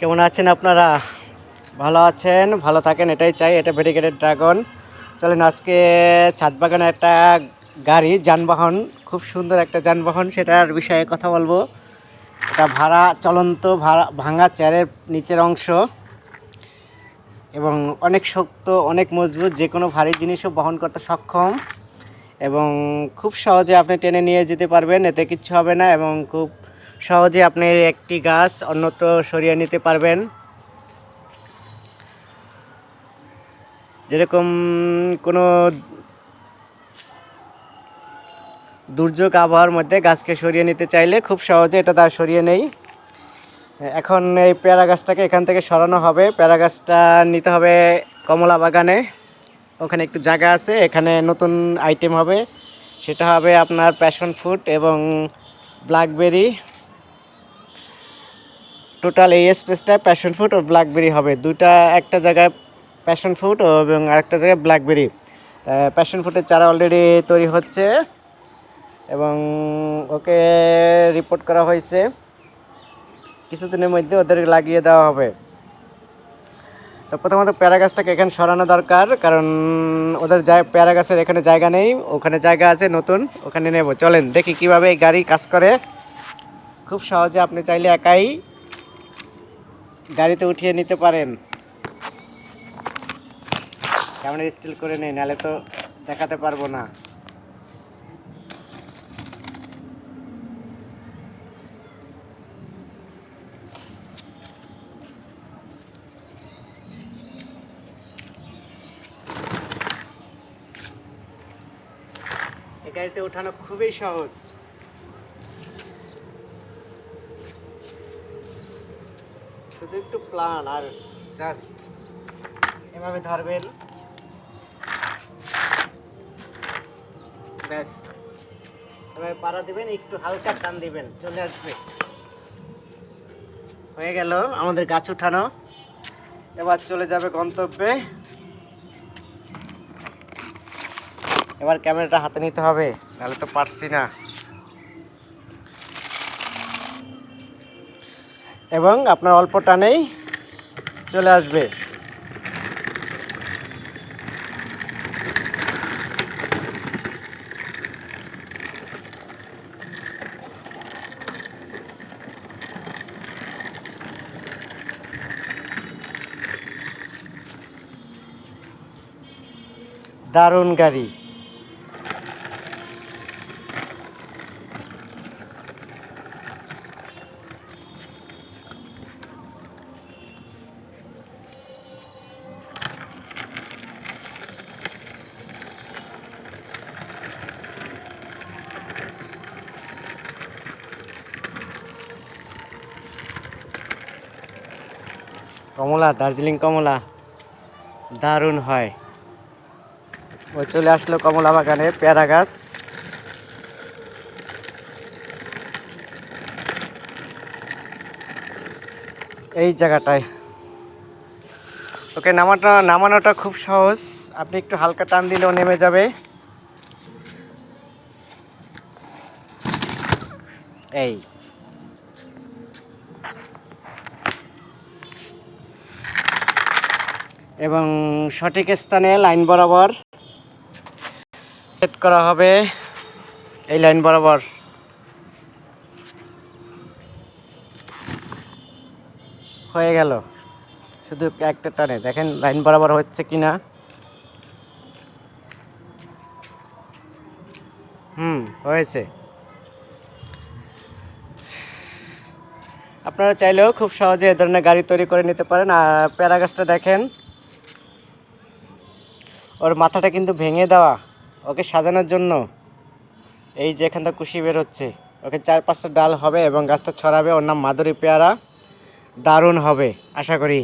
কেমন আছেন আপনারা? ভালো আছেন? ভালো থাকেন, এটাই চাই, এটা ভেরিগেটেড ড্রাগন চলেন আজকে ছাদ বাগানে একটা গাড়ি, যানবাহন, খুব সুন্দর একটা যানবাহন, সেটার বিষয়ে কথা বলব। এটা ভাড়া, চলন্ত ভাড়া, ভাঙা চেয়ারের নিচের অংশ। এবং অনেক শক্ত, অনেক মজবুত যে কোনো ভারী জিনিসও বহন করতে সক্ষম। এবং খুব সহজে আপনি টেনে নিয়ে যেতে পারবেন, এতে কিচ্ছু হবে না এবং খুব সহজে আপনি একটি গাছ অন্যত্র সরিয়ে নিতে পারবেন। যেরকম কোনো দুর্যোগ আবহাওয়ার মধ্যে গাছকে সরিয়ে নিতে চাইলে খুব সহজে এটা তার সরিয়ে নেই। এখন এই পেয়ারা গাছটাকে এখান থেকে সরানো হবে। পেয়ারা গাছটা নিতে হবে কমলা বাগানে। ওখানে একটু জায়গা আছে, এখানে নতুন আইটেম হবে। সেটা হবে আপনার প্যাশন ফ্রুট এবং ব্ল্যাকবেরি টোটাল এই স্পেসটায় প্যাশন ফ্রুট ও ব্ল্যাকবেরি হবে। দুটা একটা জায়গায় প্যাশন ফ্রুট এবং আরেকটা জায়গায় ব্ল্যাকবেরি প্যাশন ফ্রুটের চারা অলরেডি তৈরি হচ্ছে এবং ওকে রিপোর্ট করা হয়েছে। কিছুদিনের মধ্যে ওদের লাগিয়ে দেওয়া হবে। তো প্রথমত প্যারা গাছটাকে এখানে সরানো দরকার, কারণ ওদের জায় প্যারা গাছের এখানে জায়গা নেই। ওখানে জায়গা আছে, নতুন, ওখানে নেব। চলেন দেখি কীভাবে এই গাড়ি কাজ করে। খুব সহজে আপনি চাইলে একাই গাড়িতে উঠিয়ে নিতে পারেন। ক্যামেরা স্টিল করে নেই নাহলে তো দেখাতে পারব না। গাড়িতে ওঠানো খুবই সহজ। শুধু একটু প্লান আর জাস্ট এভাবে ধরবেন। ব্যাস। এভাবে পাড়া দিবেন, একটু হালকা টান দিবেন, চলে আসবে। হয়ে গেল আমাদের গাছ উঠানো। এবার চলে যাবে গন্তব্যে। এবার ক্যামেরাটা হাতে নিতে হবে, নাহলে তো পারছি না। এবং আপনার অল্প টানেই চলে আসবে। দারুণ গাড়ি। কমলা, দার্জিলিং কমলা। দারুণ হয়। ও চলে আসলো কমলা বাগানে, পেয়ারা গাছ। এই জায়গাটায়। ওকে, নামাটা, নামানোটা খুব সহজ। আপনি একটু হালকা টান দিলেও নেমে যাবে। এই। এবং সঠিক স্থানে লাইন বরাবর সেট করা হবে। এই লাইন বরাবর। হয়ে গেল। শুধু একটা টানে। দেখেন লাইন বরাবর হচ্ছে কি না হুম, হয়েছে। আপনারা চাইলেও খুব সহজে এ ধরনের গাড়ি তৈরি করে নিতে পারেন। আর প্যারাগাছটা দেখেন। ওর মাথাটা কিন্তু ভেঙে দেওয়া, ওকে সাজানোর জন্য। এই যে এখান থেকে কুশি বেরোচ্ছে ওকে চার পাঁচটা ডাল হবে এবং গাছটা ছড়াবে। ওর নাম মাধুরী পেয়ারা। দারুণ হবে, আশা করি।